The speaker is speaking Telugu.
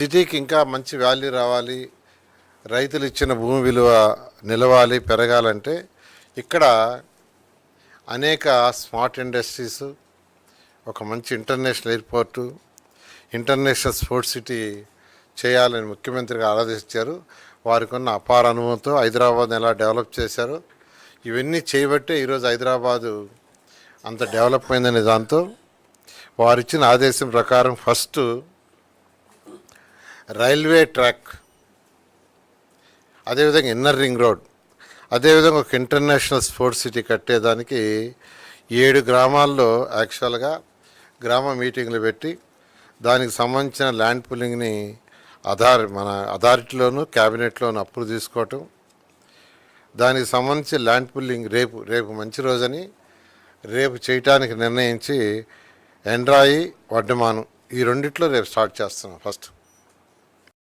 సిటీకి ఇంకా మంచి వాల్యూ రావాలి. రైతులు ఇచ్చిన భూమి విలువ నిలవాలి పెరగాలంటే ఇక్కడ అనేక స్మార్ట్ ఇండస్ట్రీస్ ఒక మంచి international airport international sports city చేయాలని ముఖ్యమంత్రిగా ఆరాధించారు వారికి ఉన్న అపార అనుభవంతో హైదరాబాద్ని ఎలా డెవలప్ చేశారు ఇవన్నీ చేయబట్టే ఈరోజు హైదరాబాదు అంత డెవలప్ అయిందనే దాంతో వారిచ్చిన ఆదేశం ప్రకారం ఫస్ట్ రైల్వే ట్రాక్. అదేవిధంగా ఇన్నర్ రింగ్ రోడ్. అదేవిధంగా ఒక ఇంటర్నేషనల్ స్పోర్ట్స్ సిటీ కట్టేదానికి ఏడు గ్రామాల్లో యాక్చువల్గా గ్రామ మీటింగ్లు పెట్టి దానికి సంబంధించిన ల్యాండ్ పుల్లింగ్ని అథారి మన అథారిటీలోను క్యాబినెట్లోను అప్రూవ్ తీసుకోవటం. దానికి సంబంధించి ల్యాండ్ పుల్లింగ్ రేపు రేపు మంచి రోజని రేపు చేయటానికి నిర్ణయించి ఎండ్రాయి వడ్డమాను ఈ రెండిట్లో రేపు స్టార్ట్ చేస్తున్నాం ఫస్ట్.